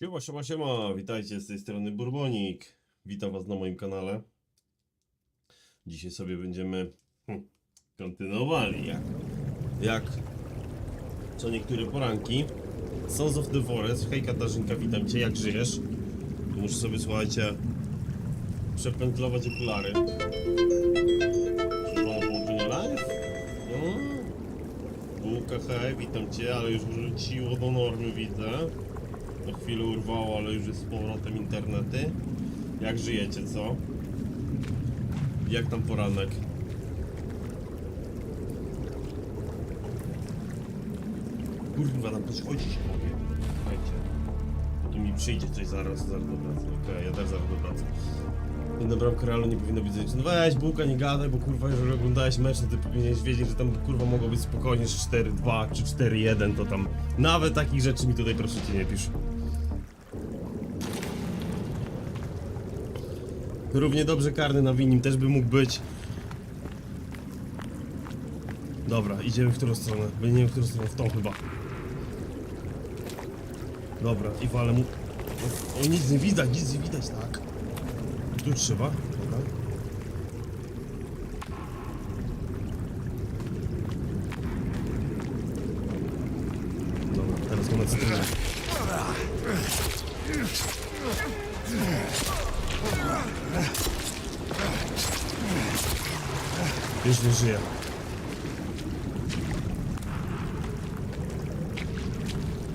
Siema, siema, siema, witajcie z tej strony Burbonik. Witam was na moim kanale. Dzisiaj sobie będziemy hm, kontynuowali jak, jak co niektóre poranki. Sons of the Forest. Hej Katarzynka, witam cię, jak żyjesz? Muszę sobie, słuchajcie, przepętlować okulary. Na połączenie live? No. Bułka, hej, witam cię, ale już wróciło do normy, widzę. Na chwilę urwało, ale już jest z powrotem internety. Jak żyjecie, co? Jak tam poranek? Kurwa, tam coś chodzić mogę. Słuchajcie. Bo tu mi przyjdzie coś zaraz, zaraz do pracy. Okej, ja też zaraz do pracy. Jedna bramka Realu nie powinno być. No weź, Bułka, nie gadaj, bo kurwa, jeżeli oglądałeś mecz, to ty powinieneś wiedzieć, że tam kurwa mogło być spokojnie że 4-2 czy 4-1, to tam nawet takich rzeczy mi tutaj proszę cię nie pisz. Równie dobrze karny na winim też by mógł być. Dobra, idziemy w którą stronę? Wiem w którą stronę, w tą chyba. Dobra, i walę mu... O, nic nie widać, nic nie widać, tak. Tu trzeba, dobra. Dobra, teraz go na cytrynę. Już nie żyje.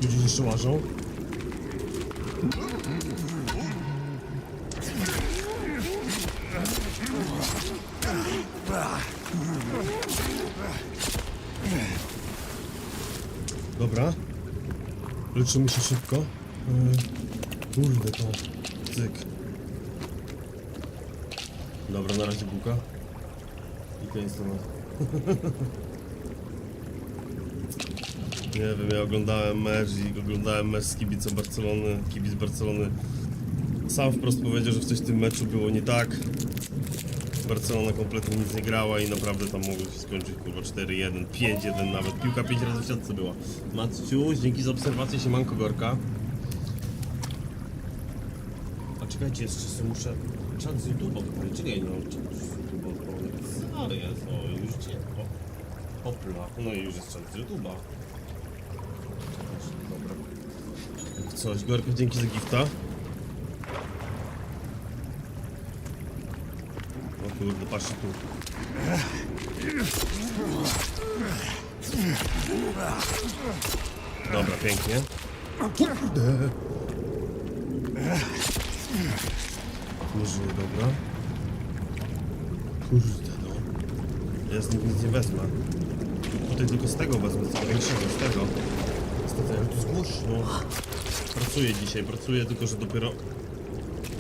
Gdzieś jeszcze łażą. Dobra. Leczymy się szybko. Yy, kurde to. Cyk. Dobra, na razie bułka. I koniec tematu. Nie wiem, ja oglądałem mecz i oglądałem mecz z kibicem Barcelony. Kibic Barcelony sam wprost powiedział, że coś w tym meczu było nie tak. Barcelona kompletnie nic nie grała i naprawdę tam mogło się skończyć kurwa 4-1, 5-1 nawet. Piłka 5 razy w siatce była. Maciu, dzięki za obserwację, siemanko Gorka. A czekajcie, jeszcze muszę čak no, z YouTube, prečinjenja, čak z YouTube, konekcionarija, so už četko. Hopla, no i już jest czas z YouTube'a. Dobra. Coś, Gorka, dzięki za gifta. O kurde, patrzcie tu. Dobra, pięknie. Kurde. Nie dobra. Kurde, no. Ja z nim nic nie wezmę. Tutaj tylko z tego wezmę, z tego większego, z tego. Niestety, ale tu jest głośno. Pracuję dzisiaj, pracuję, tylko że dopiero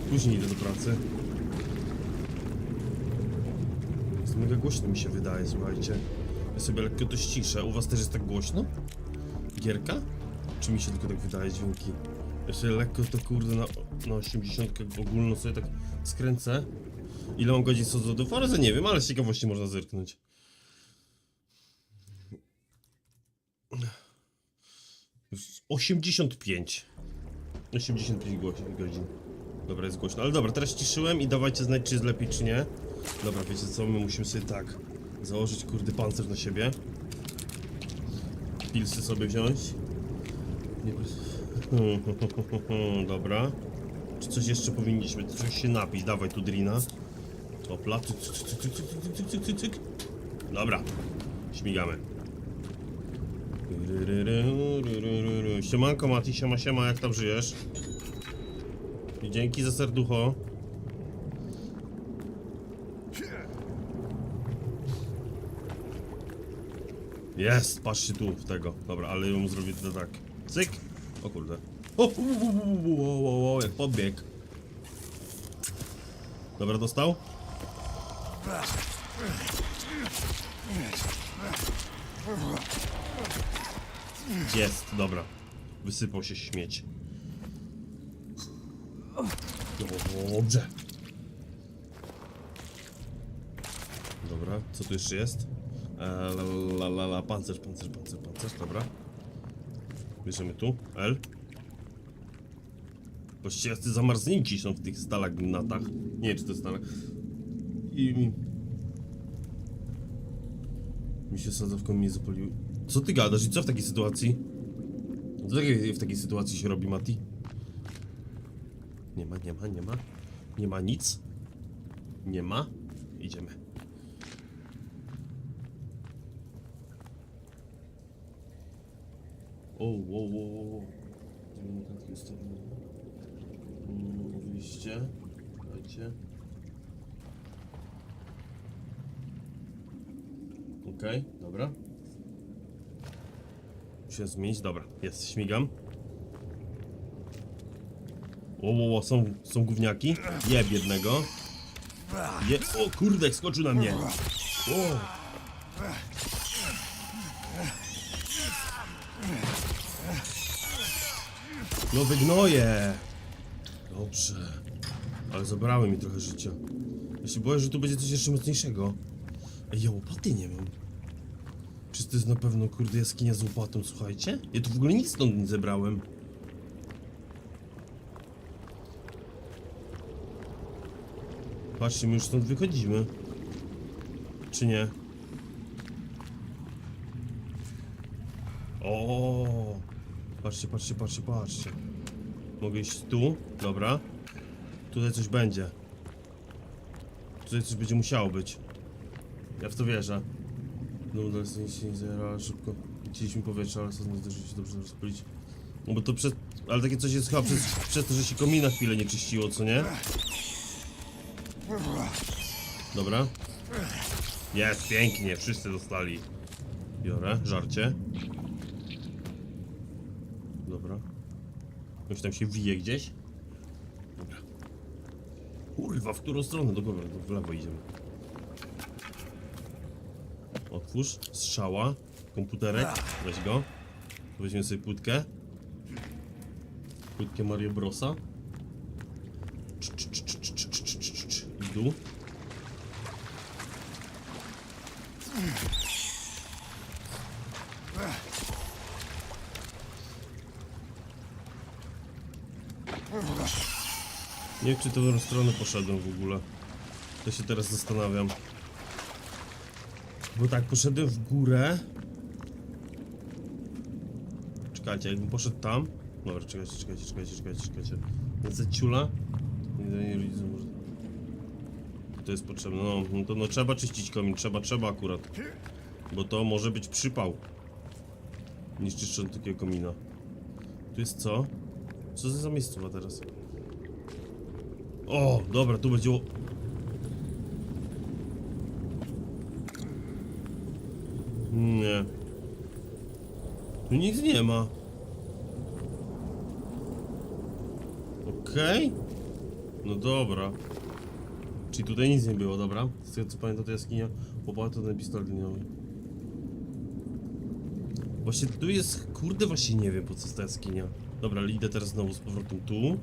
później idę do pracy. Jest mega głośno mi się wydaje, słuchajcie. Ja sobie lekko to ściszę. U was też jest tak głośno? Gierka? Czy mi się tylko tak wydaje dźwięki? Sobie lekko to kurde na, na 80 ogólno sobie tak skręcę. Ile mam godzin co do Forza? Nie wiem, ale z ciekawości można zerknąć. Już 85. 85 go- godzin. Dobra, jest głośno. Ale dobra, teraz ciszyłem i dawajcie znać, czy jest lepiej, czy nie. Dobra, wiecie co? My musimy sobie tak założyć kurde pancerz na siebie. Pilsy sobie wziąć. Nie... Hmm, dobra. Czy coś jeszcze powinniśmy? Coś się napić. Dawaj tu drina. Opla. Cyk, cyk, cyk, cyk, cyk, cyk, cyk. Dobra. Śmigamy. Siemanko Mati, siema siema, jak tam żyjesz? Dzięki za serducho. Jest, patrzcie tu w tego. Dobra, ale ją zrobię to tak. Cyk! O kurde. O, u, u, u, u, jak podbieg. Dobra, dostał? Jest, dobra. Wysypał się śmieć. Dobrze. Dobra, co tu jeszcze jest? E, la, la, la, la, pancerz, pancerz, pancerz, pancerz, dobra. Bierzemy tu, L. Właściwie jacy zamarznięci są w tych stalagnatach. Nie wiem, czy to jest stalag... I mi... Się sadzawką mnie zapaliły. Co ty gadasz i co w takiej sytuacji? Co w takiej sytuacji się robi, Mati? Nie ma, nie ma, nie ma. Nie ma nic. Nie ma. Idziemy. O, wo, wo. Idziemy na takiej stronie. Mm, Wyjście. Dajcie. Okej, dobra. Muszę zmienić, dobra, jest, śmigam. O, o, o, są, są gówniaki. Jeb jednego. Je... O kurde, skoczył na mnie. O. No wygnoję. Dobrze. Ale zabrały mi trochę życia. Ja się boję, że tu będzie coś jeszcze mocniejszego. Ej, ja łopaty nie mam. Czy to jest na pewno, kurde, jaskinia z łopatą, słuchajcie? Ja tu w ogóle nic stąd nie zebrałem. Patrzcie, my już stąd wychodzimy. Czy nie? O, Patrzcie, patrzcie, patrzcie, patrzcie. Mogę iść tu? Dobra. Tutaj coś będzie. Tutaj coś będzie musiało być. Ja w to wierzę. No, dalej sobie się nie zajęła, szybko. Chcieliśmy powietrze, ale nie zdążyli się dobrze rozpalić. No bo to przez... Ale takie coś jest chyba przez, przez to, że się komina chwilę nie czyściło, co nie? Dobra. Jest, pięknie, wszyscy dostali. Biorę, żarcie. Ktoś tam się wije gdzieś. Dobra. Kurwa, w którą stronę? Do góry, w lewo idziemy. Otwórz, strzała, komputerek, weź go. weźmy sobie płytkę. Płytkę Mario Brosa. I dół. Nie wiem, czy tą stronę poszedłem w ogóle. To się teraz zastanawiam. Bo tak, poszedłem w górę. Czekajcie, jakbym poszedł tam. Dobra, czekajcie, czekajcie, czekajcie, czekajcie, czekajcie. Lecę ciula. Nie, nie, nie, może... To jest potrzebne. No, no to no trzeba czyścić komin, trzeba, trzeba akurat. Bo to może być przypał. Niż czyszcząc takiego komina. Tu jest co? Co za miejscowa teraz? O, dobra, tu będzie... Nie. Tu nic nie ma. Okej. No dobra. Czyli tutaj nic nie było, dobra. Z tego co pamiętam to jaskinia opłata ten pistolet liniowy. Właśnie tu jest, kurde właśnie nie wiem po co jest ta jaskinia. Dobra, idę teraz znowu z powrotem tu.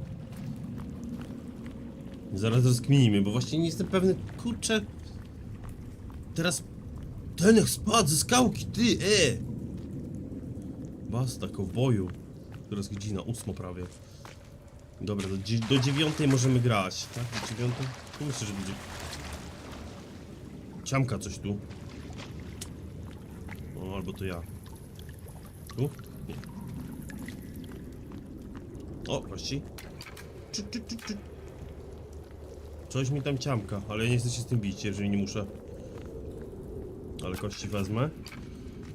Zaraz rozkminimy, bo właśnie nie jestem pewny, kurczę. Teraz ten jak spadł ze skałki, ty, e! Basta, kowboju. Teraz godzina, ósma prawie. Dobra, do, dzie- do dziewiątej możemy grać, tak? Do dziewiątej? Tu myślę, że będzie... Ciamka coś tu. O, albo to ja. Tu? Nie. O, kości. Coś mi tam ciamka, ale ja nie chcę się z tym bić, jeżeli nie muszę. Ale kości wezmę.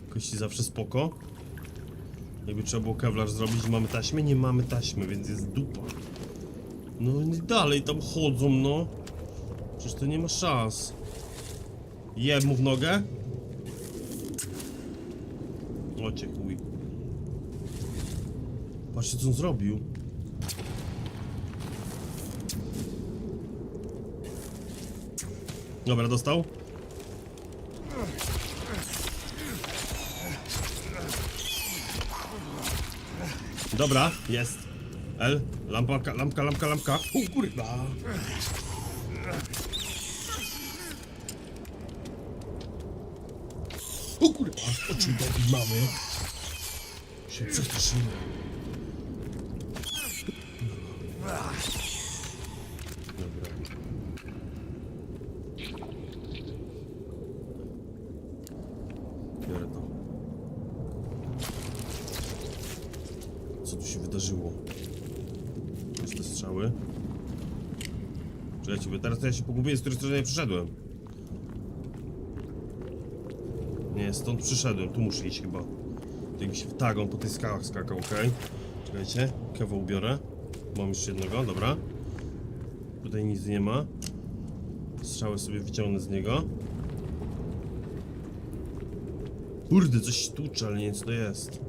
Kości zawsze spoko. Jakby trzeba było kevlar zrobić, mamy taśmę? Nie mamy taśmy, więc jest dupa. No i dalej tam chodzą, no. Przecież to nie ma szans. Jeb mu w nogę. O cię chuj. Patrzcie co on zrobił. Dobra, dostał. Dobra, jest. L, lampa, lampka, lampka, lampka. O kurwa. O kurwa, o czym debil mamy? Się przestraszyłem. Dobra. Biorę to. Co tu się wydarzyło? Gdzieś te strzały? Czekajcie, bo teraz ja się pogubiłem, z której strony przyszedłem. Nie, stąd przyszedłem, tu muszę iść chyba. Mi się tak, on po tych skałach skakał, okej. Czekajcie, kewo ubiorę. Mam jeszcze jednego, dobra. Tutaj nic nie ma. Strzały sobie wyciągnę z niego. Kurde, coś tłucze, ale nie wiem co to jest.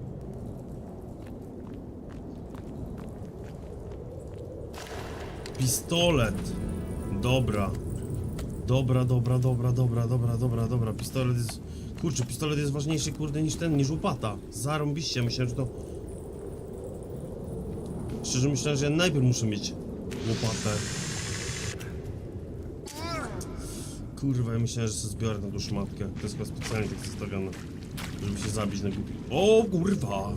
Pistolet. Dobra. Dobra, dobra, dobra, dobra, dobra, dobra, dobra. Pistolet jest... Kurczę, pistolet jest ważniejszy, kurde, niż ten, niż łopata. Zarąbiście, myślałem, że to... Szczerze myślałem, że ja najpierw muszę mieć łopatę. Kurwa, ja myślałem, że sobie zbiorę na tą szmatkę. To jest chyba specjalnie tak zostawione. Żeby się zabić na głupi. O kurwa!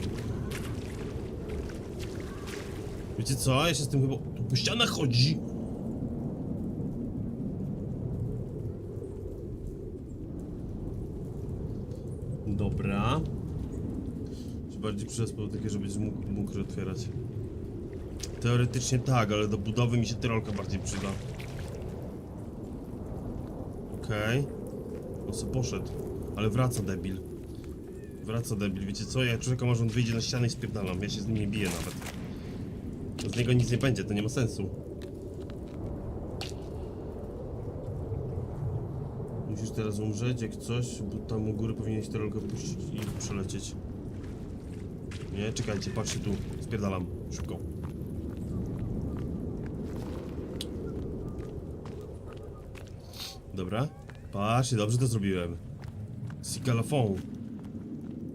Wiecie co? Ja się z tym chyba... Tu po ścianach chodzi! Dobra. Czy bardziej przespał takie, żebyś mógł otwierać? Teoretycznie tak, ale do budowy mi się tyrolka bardziej przyda. Okej. On se poszedł. Ale wraca debil. Wraca debil. Wiecie co? Ja czekam aż on wyjdzie na ścianę i spierdalam. Ja się z nim nie biję nawet. Z niego nic nie będzie, to nie ma sensu. Musisz teraz umrzeć, jak coś, bo tam u góry powinieneś tyrolkę puścić i przelecieć. Nie, czekajcie, patrzcie tu. Spierdalam. Szybko. Dobra. Patrzcie, dobrze to zrobiłem. Sigalafon.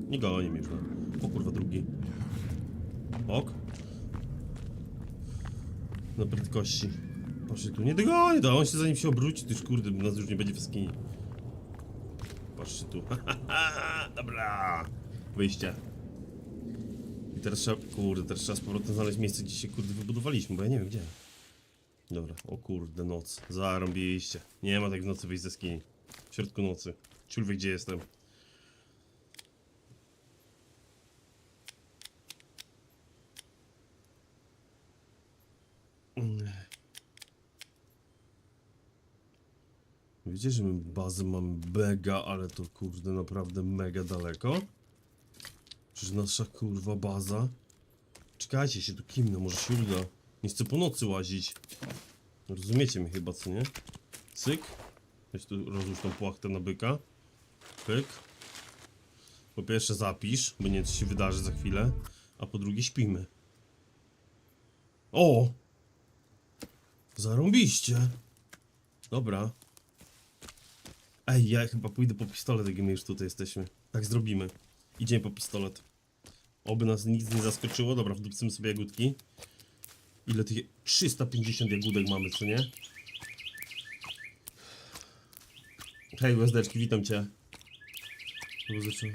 Nie goni mnie już. no. O kurwa, drugi. Ok. Na prędkości. Patrzcie tu, nie dogoni, to on się zanim się obróci, to już kurde, nas już nie będzie w skini. Patrzcie tu. Dobra. Wyjście. I teraz trzeba, kurde, teraz trzeba z powrotem znaleźć miejsce, gdzie się kurde wybudowaliśmy, bo ja nie wiem gdzie. Dobra, o kurde, noc. Zarąbiliście. Nie ma tak w nocy wyjść ze skini. W środku nocy. Ciul gdzie jestem. Wiecie, że my bazę mamy mega, ale to kurde naprawdę mega daleko? Przecież nasza kurwa baza. Czekajcie się tu kimno, może się uda. Nie chcę po nocy łazić. Rozumiecie mnie chyba, co nie? Cyk. Weź tu rozłóż tą płachtę na byka. Pyk. Po pierwsze zapisz, bo nie wiem co się wydarzy za chwilę. A po drugie śpimy. O! Zarąbiście. Dobra. Ej, ja chyba pójdę po pistolet, jak my już tutaj jesteśmy. Tak zrobimy. Idziemy po pistolet. Oby nas nic nie zaskoczyło. Dobra, wdupcymy sobie jagódki. Ile tych... 350 jagódek mamy, co nie? Hej, Łezdeczki, witam cię. Łezeczko.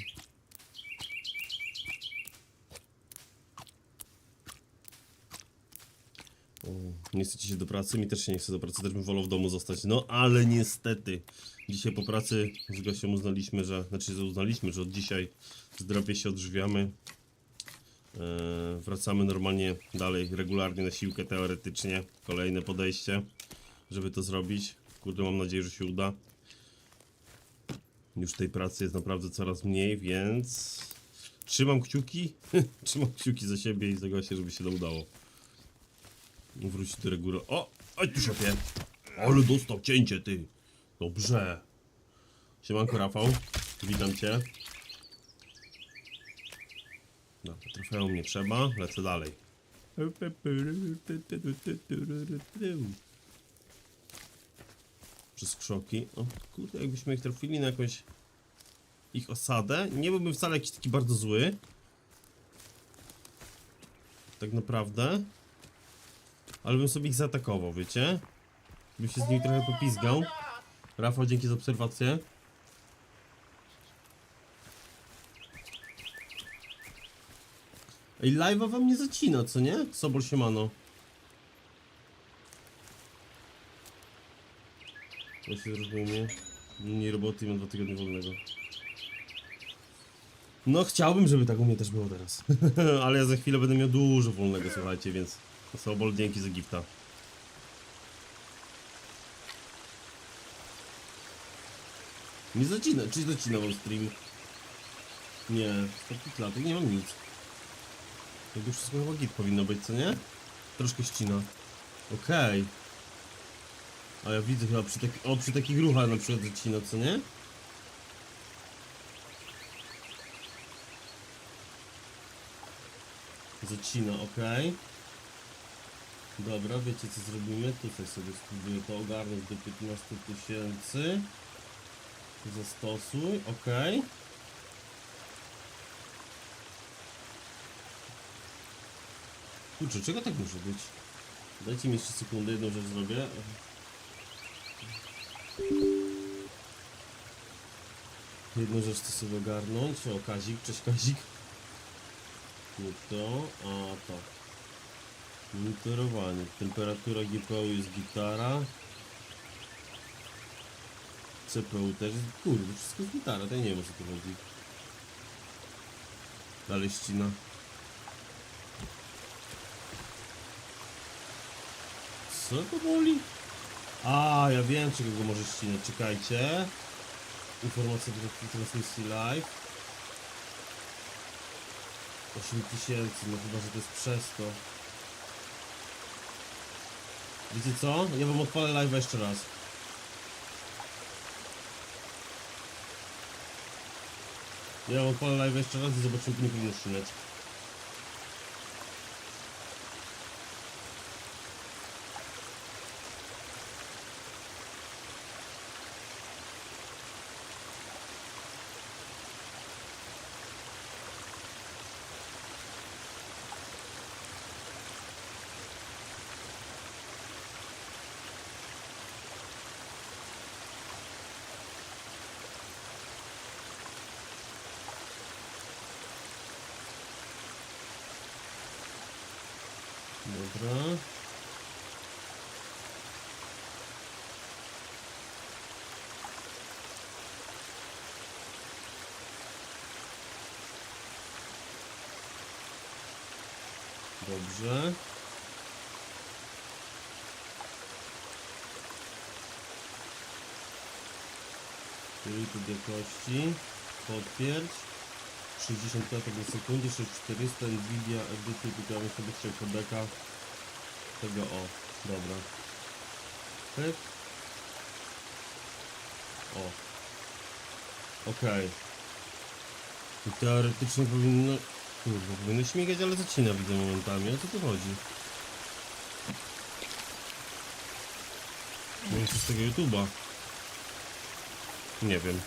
Nie chcecie się do pracy? Mi też się nie chce do pracy, też bym wolał w domu zostać. No, ale niestety. Dzisiaj po pracy z Gosią uznaliśmy, że... Znaczy, uznaliśmy, że od dzisiaj zdrowie się odżywiamy. E, wracamy normalnie dalej, regularnie na siłkę teoretycznie. Kolejne podejście, żeby to zrobić. Kurde, mam nadzieję, że się uda. Już tej pracy jest naprawdę coraz mniej, więc trzymam kciuki. trzymam kciuki za siebie i za Gosię, żeby się to udało. Wrócić do reguły. O! Oj tu szefie! Ale dostał cięcie, ty! Dobrze. Siemanko Rafał, witam cię. No, trofeum nie trzeba, lecę dalej. Przez krzoki. O kurde, jakbyśmy ich trafili na jakąś ich osadę, nie byłbym wcale jakiś taki bardzo zły. Tak naprawdę ale bym sobie ich zaatakował, wiecie? Bym się z nimi trochę popizgał. Rafał, dzięki za obserwację. Ej, live'a wam nie zacina, co nie? Sobol Siemano. To się zrozumie. Mniej roboty mam dwa tygodnie wolnego. No chciałbym, żeby tak u mnie też było teraz. Ale ja za chwilę będę miał dużo wolnego, słuchajcie, więc... Sobol, dzięki z Egipta. Nie zacina, czy zacina wam stream? Nie, z takich klatek nie mam nic. Jakby wszystko chyba git powinno być, co nie? Troszkę ścina. Okej. A ja widzę chyba przy, taki, o, przy takich ruchach na przykład zacina, co nie? Zacina, okej. Dobra, wiecie co zrobimy? Tutaj sobie spróbuję to ogarnąć do 15 tysięcy. Zastosuj, okej. Kurczę, czego tak muszę być? Dajcie mi jeszcze sekundę, jedną rzecz zrobię. Jedną rzecz chcę sobie ogarnąć. O, Kazik, cześć Kazik. Nie to, a to. Monitorowanie. Temperatura GPU jest gitara. CPU też jest... Kurde, wszystko jest gitara, to ja nie wiem o co tu chodzi. Dalej ścina. Co to boli? A, ja wiem czego go może ścinać, czekajcie. Informacja do transmisji live. 8000, no chyba, że to jest przez to. Wiecie co? Ja wam odpalę live jeszcze raz. Ja wam odpalę live jeszcze raz i zobaczymy, czy nie powinno ścinać. Dobra. Dobrze. Czyli tu do kości. 65 sekundy, 6400 Nvidia RDT, wygramy sobie jeszcze kodeka tego o, dobra. Pyk. O. Okej. Okay. teoretycznie powinno kurwa, powinno śmigać, ale zacina widzę momentami, o co tu chodzi? Nie wiem, z tego YouTube'a. Nie wiem.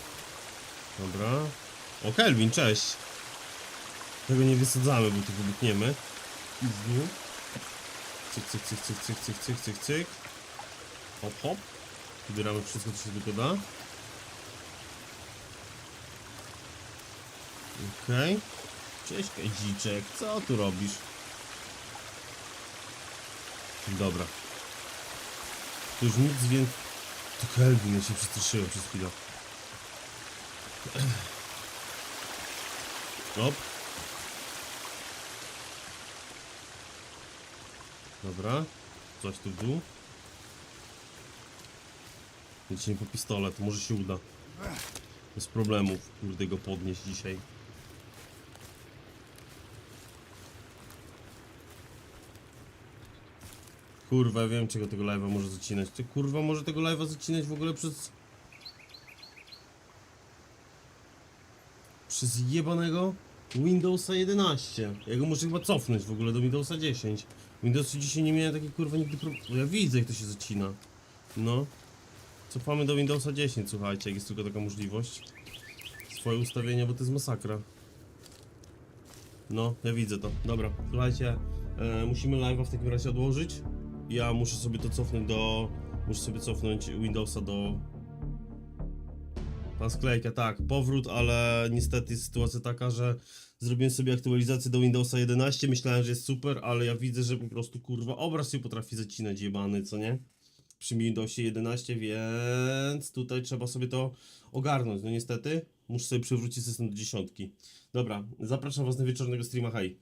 Dobra. O Kelvin, cześć. Tego nie wysadzamy, bo tylko wytniemy. Mhm. Cyk, cyk, cyk, cyk, cyk, cyk, cyk, cyk, cyk. Hop, hop. Wybieramy wszystko, co się tylko da. Okej. Cześć, Kajdziczek. Co tu robisz? Dobra. To już nic więcej... To Kelvin, ja się przestraszyłem przez chwilę. Op. Dobra. Coś tu w dół. Lecimy po pistolet, może się uda. Bez problemów, kurde go podnieść dzisiaj. Kurwa, ja wiem czego tego live'a może zacinać. Ty kurwa może tego live'a zacinać w ogóle przez... Przez jebanego Windowsa 11. Ja go muszę chyba cofnąć w ogóle do Windowsa 10. Windows 10 nie miałem takiej kurwa nigdy pro... Bo Ja widzę jak to się zacina. No. Cofamy do Windowsa 10, słuchajcie, jak jest tylko taka możliwość. Swoje ustawienia, bo to jest masakra. No, ja widzę to. Dobra, słuchajcie, e, musimy live'a w takim razie odłożyć. Ja muszę sobie to cofnąć do... Muszę sobie cofnąć Windowsa do... Pan sklejka, tak, powrót, ale niestety jest sytuacja taka, że zrobiłem sobie aktualizację do Windowsa 11, myślałem, że jest super, ale ja widzę, że po prostu kurwa obraz się potrafi zacinać jebany, co nie? przy Windowsie 11, więc tutaj trzeba sobie to ogarnąć. No niestety, muszę sobie przywrócić system do dziesiątki. Dobra, zapraszam was na wieczornego streama, hej.